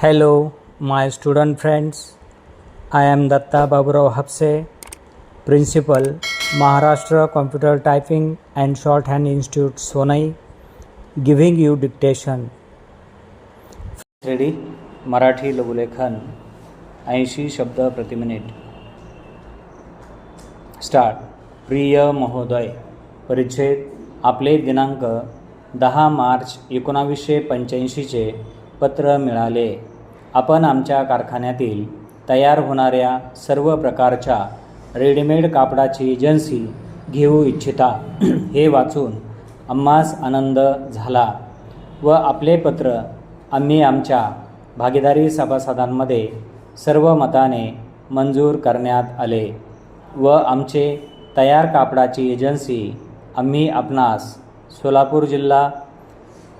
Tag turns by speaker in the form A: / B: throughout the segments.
A: Hello my student friends I am Datta Baburao Hapse principal Maharashtra computer typing and shorthand institute Sonai giving you dictation ready Marathi लघुलेखन ऐंशी शब्द प्रति minute star प्रिय महोदय परिच्छेद आपले दिनांक दहा मार्च एकोणावीसशे पंच्याऐंशीचे पत्र मिळाले आपण आमच्या कारखान्यातील तयार होणाऱ्या सर्व प्रकारच्या रेडीमेड कापडाची एजन्सी घेऊ इच्छिता. हे वाचून आम्हास आनंद झाला व आपले पत्र आम्ही आमच्या भागीदारी सभासदांमध्ये सर्व मताने मंजूर करण्यात आले व आमचे तयार कापडाची एजन्सी आम्ही आपणास सोलापूर जिल्हा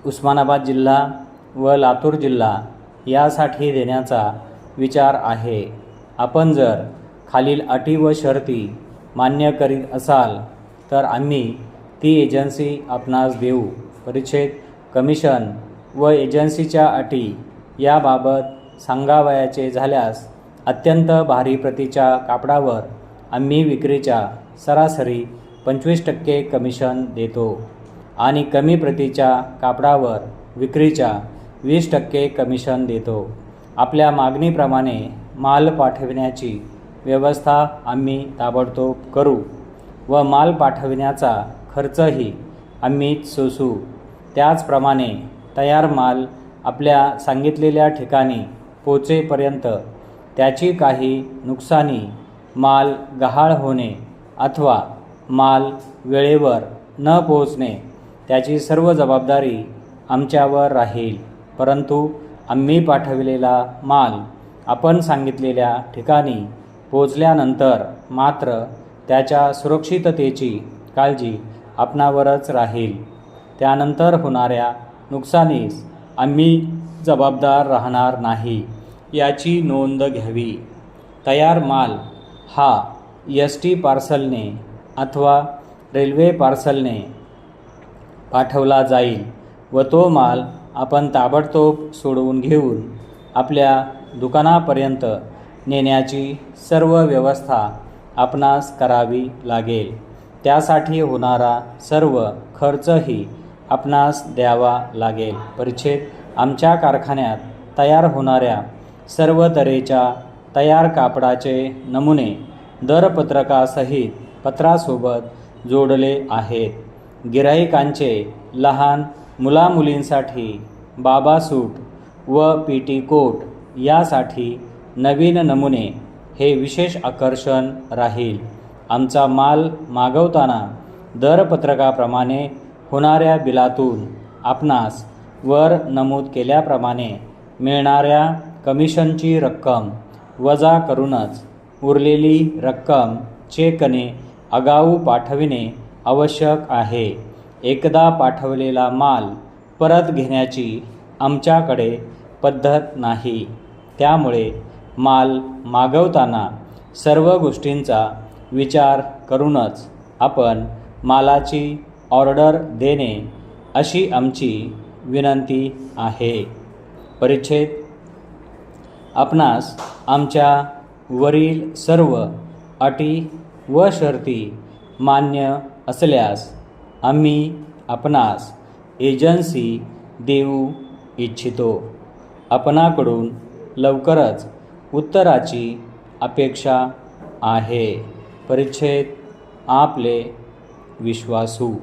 A: उस्मानाबाद जिल्हा व लातूर जिल्हा यासाठी देण्याचा विचार आहे. आपण जर खालील अटी व शर्ती मान्य करीत असाल तर आम्ही ती एजन्सी आपणास देऊ. परिच्छेद कमिशन व एजन्सीच्या अटी याबाबत सांगावयाचे झाल्यास अत्यंत भारी प्रतीच्या कापडावर आम्ही विक्रीच्या सरासरी पंचवीस टक्के कमिशन देतो आणि कमी प्रतीच्या कापडावर विक्रीच्या वीस टक्के कमिशन देतो. आपल्या मागणीप्रमाणे माल पाठविण्याची व्यवस्था आम्ही ताबडतोब करू व माल पाठविण्याचा खर्चही आम्हीच सोसू. त्याचप्रमाणे तयार माल आपल्या सांगितलेल्या ठिकाणी पोचेपर्यंत त्याची काही नुकसानी माल गहाळ होणे अथवा माल वेळेवर न पोहोचणे त्याची सर्व जबाबदारी आमच्यावर राहील. परंतु आम्ही पाठविलेला माल आपण सांगितलेल्या ठिकाणी पोचल्यानंतर मात्र त्याच्या सुरक्षिततेची काळजी आपणावरच राहील. त्यानंतर होणाऱ्या नुकसानीस आम्ही जबाबदार राहणार नाही याची नोंद घ्यावी. तयार माल हा एस टी पार्सलने अथवा रेल्वे पार्सलने पाठवला जाईल व तो माल आपण ताबडतोब सोडवून घेऊन आपल्या दुकानापर्यंत नेण्याची सर्व व्यवस्था आपणास करावी लागेल. त्यासाठी होणारा सर्व खर्चही आपणास द्यावा लागेल. परिच्छेद आमच्या कारखान्यात तयार होणाऱ्या सर्व तऱ्हेच्या तयार कापडाचे नमुने दरपत्रकासहित पत्रासोबत जोडले आहेत. गिराहिकांचे लहान मुलामुलींसाठी बाबा सूट व पेटीकोट यासाठी नवीन नमुने हे विशेष आकर्षण राहील. आमचा माल मागवताना दरपत्रकाप्रमाणे होणाऱ्या बिलातून आपणास वर नमूद केल्याप्रमाणे मिळणाऱ्या कमिशनची रक्कम वजा करूनच उरलेली रक्कम चेकने आगाऊ पाठविणे आवश्यक आहे. एकदा पाठवलेला माल परत घेण्याची आमच्याकडे पद्धत नाही. त्यामुळे माल मागवताना सर्व गोष्टींचा विचार करूनच आपण मालाची ऑर्डर देणे अशी आमची विनंती आहे. परिच्छेद. आपणास आमच्या वरील सर्व अटी व शर्ती मान्य असल्यास आम्ही आपणास एजन्सी देऊ इच्छितो. आपणाकडून लवकरच उत्तराची अपेक्षा आहे. परिच्छेद आपले विश्वासू.